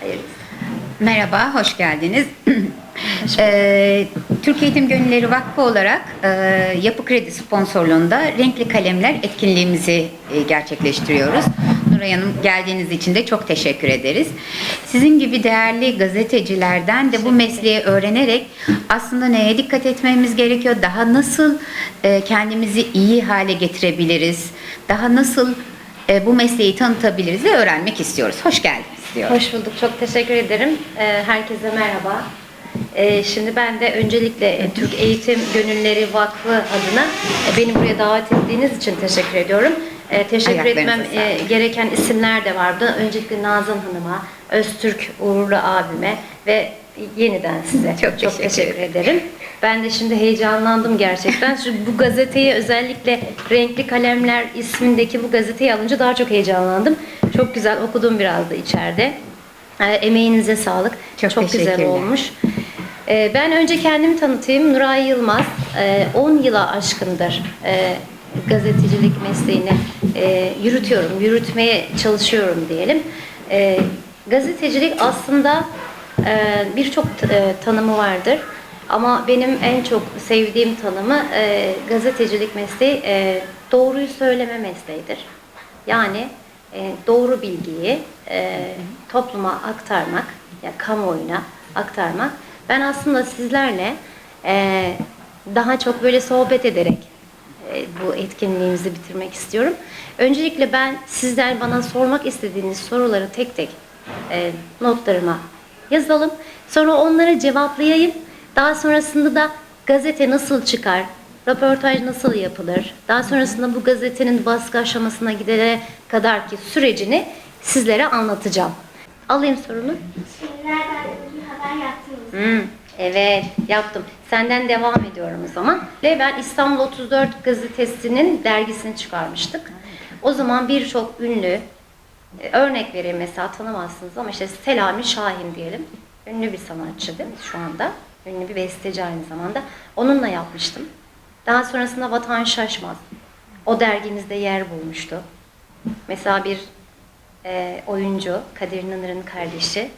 Hayır. Merhaba, hoş geldiniz. Ee, Türk Eğitim Gönülleri Vakfı olarak e, Yapı Kredi sponsorluğunda Renkli Kalemler etkinliğimizi e, gerçekleştiriyoruz. Nuray Hanım geldiğiniz için de çok teşekkür ederiz. Sizin gibi değerli gazetecilerden de bu mesleği öğrenerek aslında neye dikkat etmemiz gerekiyor, daha nasıl e, kendimizi iyi hale getirebiliriz, daha nasıl e, bu mesleği tanıtabiliriz de öğrenmek istiyoruz. Hoş geldiniz diyorum. Hoş bulduk. Çok teşekkür ederim. Ee, herkese merhaba. Ee, şimdi ben de öncelikle e, Türk Eğitim Gönülleri Vakfı adına e, beni buraya davet ettiğiniz için teşekkür ediyorum. Ee, teşekkür etmem e, gereken isimler de vardı. Öncelikle Nazan Hanım'a, Öztürk Uğurlu abime ve yeniden size Çok çok, teşekkür teşekkür ederim. Ben de şimdi heyecanlandım gerçekten. Çünkü bu gazeteyi özellikle Renkli Kalemler ismindeki bu gazeteyi alınca daha çok heyecanlandım. Çok güzel okudum biraz da içeride. Ee, emeğinize sağlık. Çok Çok, güzel olmuş. Ee, ben önce kendimi tanıtayım. Nuray Yılmaz. Ee, 10 yıla aşkındır e, gazetecilik mesleğini e, yürütüyorum, yürütmeye çalışıyorum diyelim. E, gazetecilik aslında e, birçok e, tanımı vardır. Ama benim en çok sevdiğim tanımı e, gazetecilik mesleği e, doğruyu söyleme mesleğidir. Yani e, doğru bilgiyi e, topluma aktarmak, ya kamuoyuna aktarmak. Ben aslında sizlerle e, daha çok böyle sohbet ederek e, bu etkinliğimizi bitirmek istiyorum. Öncelikle ben sizler bana sormak istediğiniz soruları tek tek e, notlarıma yazalım. Sonra onları cevaplayayım. Daha sonrasında da gazete nasıl çıkar, röportaj nasıl yapılır, daha sonrasında bu gazetenin baskı aşamasına gidene kadar ki sürecini sizlere anlatacağım. Alayım sorunu. Şeylerden bir haber yaptınız. Hmm, evet yaptım. Senden devam ediyorum o zaman. Ve ben İstanbul 34 gazetesinin dergisini çıkarmıştık. O zaman birçok ünlü, e, örnek vereyim mesela tanımazsınız ama işte Selami Şahin diyelim. Ünlü bir sanatçı değil mi şu anda? Ünlü bir besteci aynı zamanda. Onunla yapmıştım. Daha sonrasında Vatan Şaşmaz. O dergimizde yer bulmuştu. Mesela bir e, oyuncu, Kadir İnanır'ın kardeşi.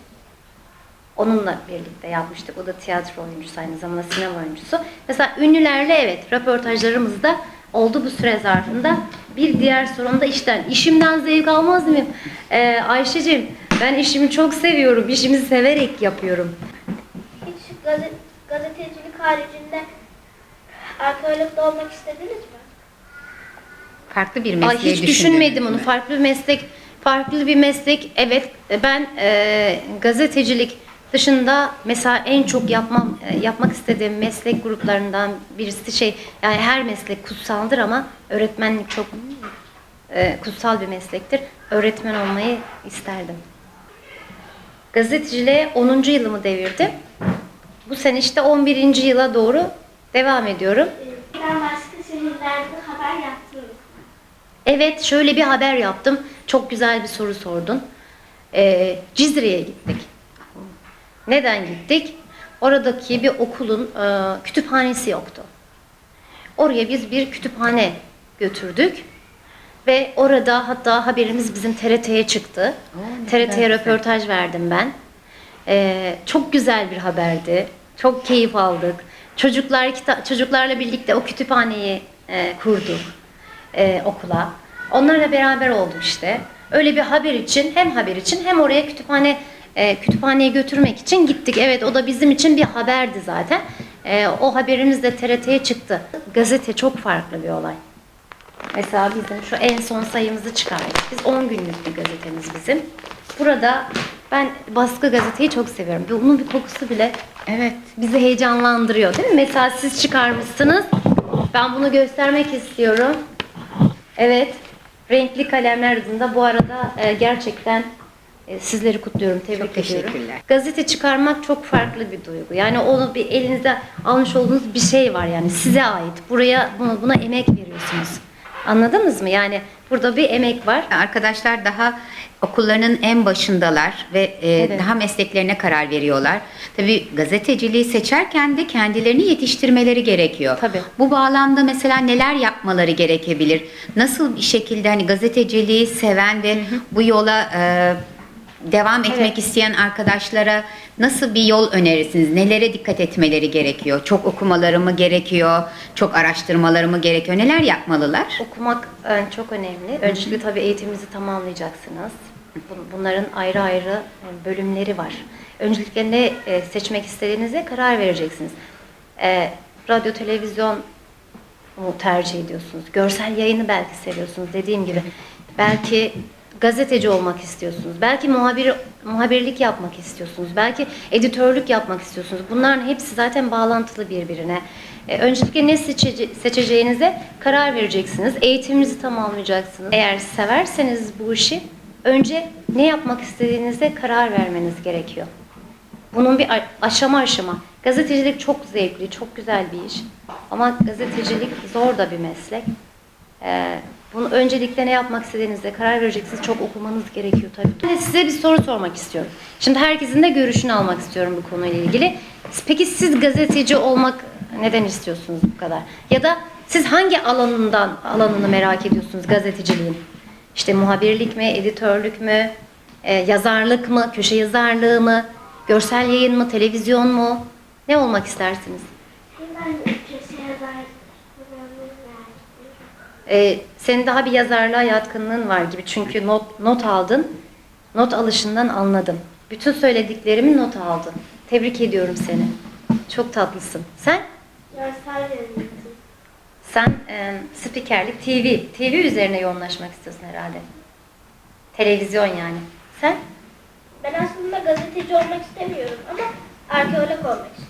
Onunla birlikte yapmıştık. O da tiyatro oyuncusu aynı zamanda sinema oyuncusu. Mesela ünlülerle evet röportajlarımız da oldu bu süre zarfında. Bir diğer sorun da işten. İşimden zevk almaz mıyım? Ee, Ayşe'cim ben işimi çok seviyorum. İşimi severek yapıyorum. Hiç gazet, gazetecilik haricinde arkeologda olmak istediniz mi? Farklı bir Ay, mesleği hiç düşündünüz düşünmedim onu. Farklı bir meslek, farklı bir meslek. Evet, ben e, gazetecilik dışında mesela en çok yapmam e, yapmak istediğim meslek gruplarından birisi şey yani her meslek kutsaldır ama öğretmenlik çok e, kutsal bir meslektir. Öğretmen olmayı isterdim. Gazeteciliğe 10. yılımı devirdim. Bu sene işte 11. yıla doğru devam ediyorum. Ben başka şehirlerde haber yaptınız. mı? Evet, şöyle bir haber yaptım. Çok güzel bir soru sordun. Ee, Cizre'ye gittik. Neden gittik? Oradaki bir okulun e, kütüphanesi yoktu. Oraya biz bir kütüphane götürdük. Ve orada hatta haberimiz bizim TRT'ye çıktı. TRT'ye röportaj verdim ben. Ee, çok güzel bir haberdi. Çok keyif aldık. Çocuklar çocuklarla birlikte o kütüphaneyi e, kurduk e, okula. Onlarla beraber olduk işte. Öyle bir haber için hem haber için hem oraya kütüphane e, kütüphaneye götürmek için gittik. Evet o da bizim için bir haberdi zaten. E, o haberimiz de TRT'ye çıktı. Gazete çok farklı bir olay. Mesela bizim şu en son sayımızı çıkardık. Biz 10 günlük bir gazetemiz bizim. Burada ben baskı gazeteyi çok seviyorum. Bir- Onun bir kokusu bile Evet. bizi heyecanlandırıyor değil mi? Mesela siz çıkarmışsınız. Ben bunu göstermek istiyorum. Evet. Renkli kalemler adında bu arada e, gerçekten e, sizleri kutluyorum, tebrik Çok ediyorum. teşekkürler. Gazete çıkarmak çok farklı bir duygu. Yani onu bir elinizde almış olduğunuz bir şey var yani size ait. Buraya buna, buna emek veriyorsunuz. Anladınız mı? Yani burada bir emek var. Arkadaşlar daha okullarının en başındalar ve e, Evet. daha mesleklerine karar veriyorlar. Tabii gazeteciliği seçerken de kendilerini yetiştirmeleri gerekiyor. Tabii. Bu bağlamda mesela neler yapmaları gerekebilir? Nasıl bir şekilde hani gazeteciliği seven ve bu yola e, devam etmek Evet. isteyen arkadaşlara nasıl bir yol önerirsiniz? Nelere dikkat etmeleri gerekiyor? Çok okumaları mı gerekiyor? Çok araştırmaları mı gerekiyor? Neler yapmalılar? Okumak e, çok önemli. Öncelikle tabii eğitiminizi tamamlayacaksınız. Bun- Bunların ayrı ayrı e, bölümleri var. Öncelikle ne e, seçmek istediğinize karar vereceksiniz. E, Radyo, televizyon mu tercih ediyorsunuz? Görsel yayını belki seviyorsunuz dediğim gibi. Belki gazeteci olmak istiyorsunuz. Belki muhabir muhabirlik yapmak istiyorsunuz. Belki editörlük yapmak istiyorsunuz. Bunların hepsi zaten bağlantılı birbirine. Öncelikle ne seçece- seçeceğinize karar vereceksiniz. Eğitiminizi tamamlayacaksınız. Eğer severseniz bu işi önce ne yapmak istediğinize karar vermeniz gerekiyor. Bunun bir aşama aşama. Gazetecilik çok zevkli, çok güzel bir iş. Ama gazetecilik zor da bir meslek. Ee, bunu öncelikle ne yapmak istediğinizde karar vereceksiniz. Çok okumanız gerekiyor tabii. Ben size bir soru sormak istiyorum. Şimdi herkesin de görüşünü almak istiyorum bu konuyla ilgili. Peki siz gazeteci olmak neden istiyorsunuz bu kadar? Ya da siz hangi alanından alanını merak ediyorsunuz gazeteciliğin? İşte muhabirlik mi, editörlük mü, e, yazarlık mı, köşe yazarlığı mı, görsel yayın mı, televizyon mu? Ne olmak istersiniz? Ben köşe Ee, senin daha bir yazarlığa yatkınlığın var gibi çünkü not, not aldın. Not alışından anladım. Bütün söylediklerimi not aldın. Tebrik ediyorum seni. Çok tatlısın. Sen? Görsel yönetim. Sen e, spikerlik, TV. TV üzerine yoğunlaşmak istiyorsun herhalde. Televizyon yani. Sen? Ben aslında gazeteci olmak istemiyorum ama arkeolog olmak istiyorum.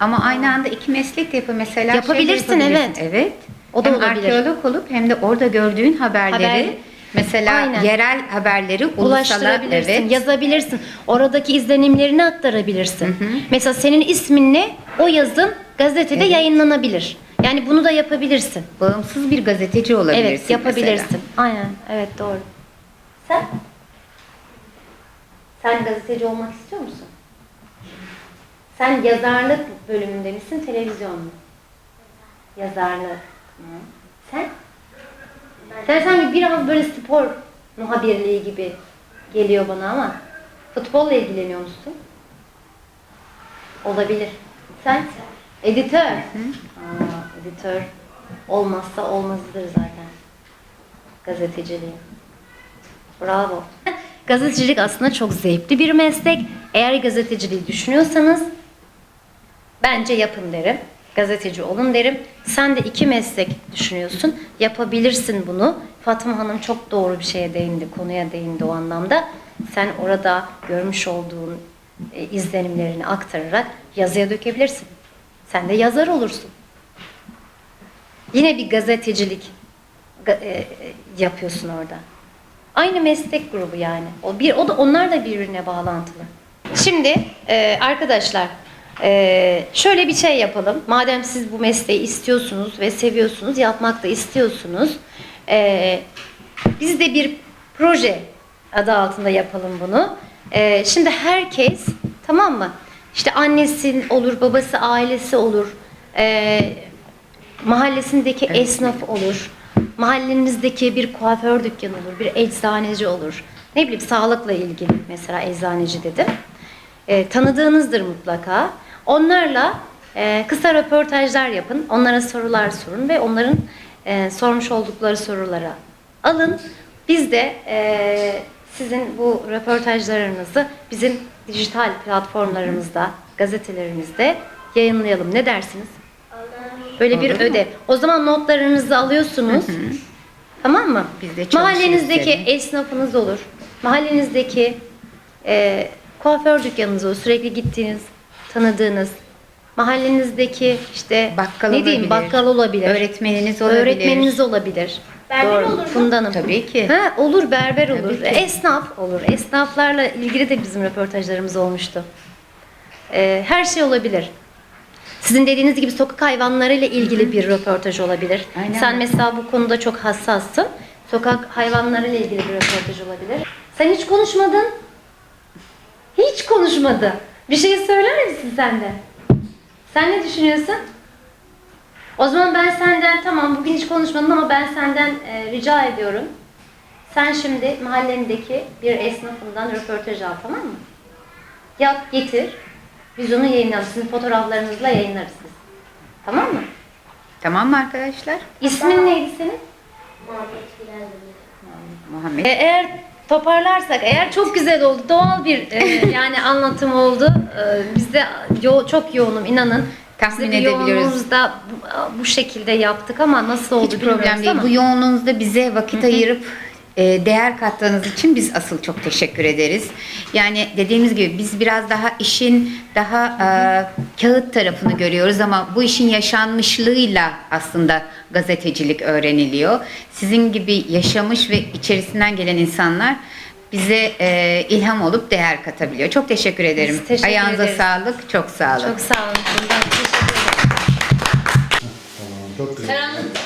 Ama aynı anda iki meslek de yapı mesela şey de Yapabilirsin, evet. Evet. O da hem olabilir. arkeolog olup hem de orada gördüğün haberleri Haber- mesela Aynen. yerel haberleri ulusala ulaştırabilirsin, evet. yazabilirsin. Oradaki izlenimlerini aktarabilirsin. Mesela senin isminle o yazın gazetede Evet. yayınlanabilir. Yani bunu da yapabilirsin. bağımsız bir gazeteci olabilirsin. Evet, yapabilirsin. mesela. Aynen, evet doğru. Sen? Sen gazeteci olmak istiyor musun? Sen yazarlık bölümünde misin, televizyon mu? Yazarlık. Sen? Sen sanki biraz böyle spor muhabirliği gibi geliyor bana ama futbolla ilgileniyor musun? Olabilir. Sen? Editör. Aa, editör olmazsa olmazıdır zaten. Gazeteciliğin. Bravo. Gazetecilik aslında çok zevkli bir meslek. Eğer gazeteciliği düşünüyorsanız bence yapın derim. Gazeteci olun derim. Sen de iki meslek düşünüyorsun. Yapabilirsin bunu. Fatma Hanım çok doğru bir şeye değindi, konuya değindi o anlamda. Sen orada görmüş olduğun e, izlenimlerini aktararak yazıya dökebilirsin. Sen de yazar olursun. Yine bir gazetecilik ga- e, yapıyorsun orada. Aynı meslek grubu yani. O bir o da onlar da birbirine bağlantılı. Şimdi e, arkadaşlar e, şöyle bir şey yapalım. Madem siz bu mesleği istiyorsunuz ve seviyorsunuz, yapmak da istiyorsunuz. e, biz de bir proje adı altında yapalım bunu. Şimdi herkes tamam mı? İşte annesi olur, babası, ailesi olur. E, mahallesindeki Evet. esnaf olur. Mahallenizdeki bir kuaför dükkanı olur, bir eczaneci olur. Ne bileyim sağlıkla ilgili mesela eczaneci dedim. E, tanıdığınızdır mutlaka. Onlarla e, kısa röportajlar yapın. Onlara sorular sorun ve onların e, sormuş oldukları sorulara alın. Biz de e, sizin bu röportajlarınızı bizim dijital platformlarımızda, gazetelerimizde yayınlayalım. Ne dersiniz? Böyle bir Olur mu? ödev. O zaman notlarınızı alıyorsunuz. Tamam mı? Biz de Mahallenizdeki esnafınız olur. Mahallenizdeki e, kuaför dükkanınız olur. Sürekli gittiğiniz, tanıdığınız. Mahallenizdeki işte Bakkal ne diyeyim olabilir. bakkal olabilir. Öğretmeniniz olabilir. Öğretmeniniz olabilir. Berber olur mu? Funda Hanım. Tabii ki. Ha, olur berber olur. Tabii ki. Esnaf olur. Esnaflarla ilgili de bizim röportajlarımız olmuştu. Ee, her şey olabilir. Sizin dediğiniz gibi sokak hayvanlarıyla ilgili bir röportaj olabilir. Aynen. Sen mesela bu konuda çok hassassın. Sokak hayvanlarıyla ilgili bir röportaj olabilir. Sen hiç konuşmadın. Hiç konuşmadı. Bir şey söyler misin sen de? Sen ne düşünüyorsun? O zaman ben senden tamam bugün hiç konuşmadın ama ben senden e, rica ediyorum. Sen şimdi mahallendeki bir esnafından röportaj al tamam mı? Yap getir. Biz onu yayınlayalım. Sizin fotoğraflarınızla yayınlarız biz. Tamam mı? Tamam mı arkadaşlar? İsmin neydi senin? Muhabbet Bilal Demir. Muhammed. E, Eğer toparlarsak, eğer çok güzel oldu, doğal bir e, yani anlatım oldu. E, biz de yo- çok yoğunum inanın. Tahmin Biz de bir edebiliyoruz. yoğunluğumuzda bu, bu şekilde yaptık ama nasıl oldu Hiç problem değil. ama. Bu yoğunluğunuzda bize vakit ayırıp e, değer kattığınız için biz asıl çok teşekkür ederiz. Yani dediğimiz gibi biz biraz daha işin daha e, kağıt tarafını görüyoruz ama bu işin yaşanmışlığıyla aslında gazetecilik öğreniliyor. Sizin gibi yaşamış ve içerisinden gelen insanlar bize e, ilham olup değer katabiliyor. Çok teşekkür ederim. teşekkür Ayağınıza ederiz. sağlık. Çok sağ olun. Çok sağ olun. Bundan teşekkür ederim. Tamam, çok güzel. Karanlık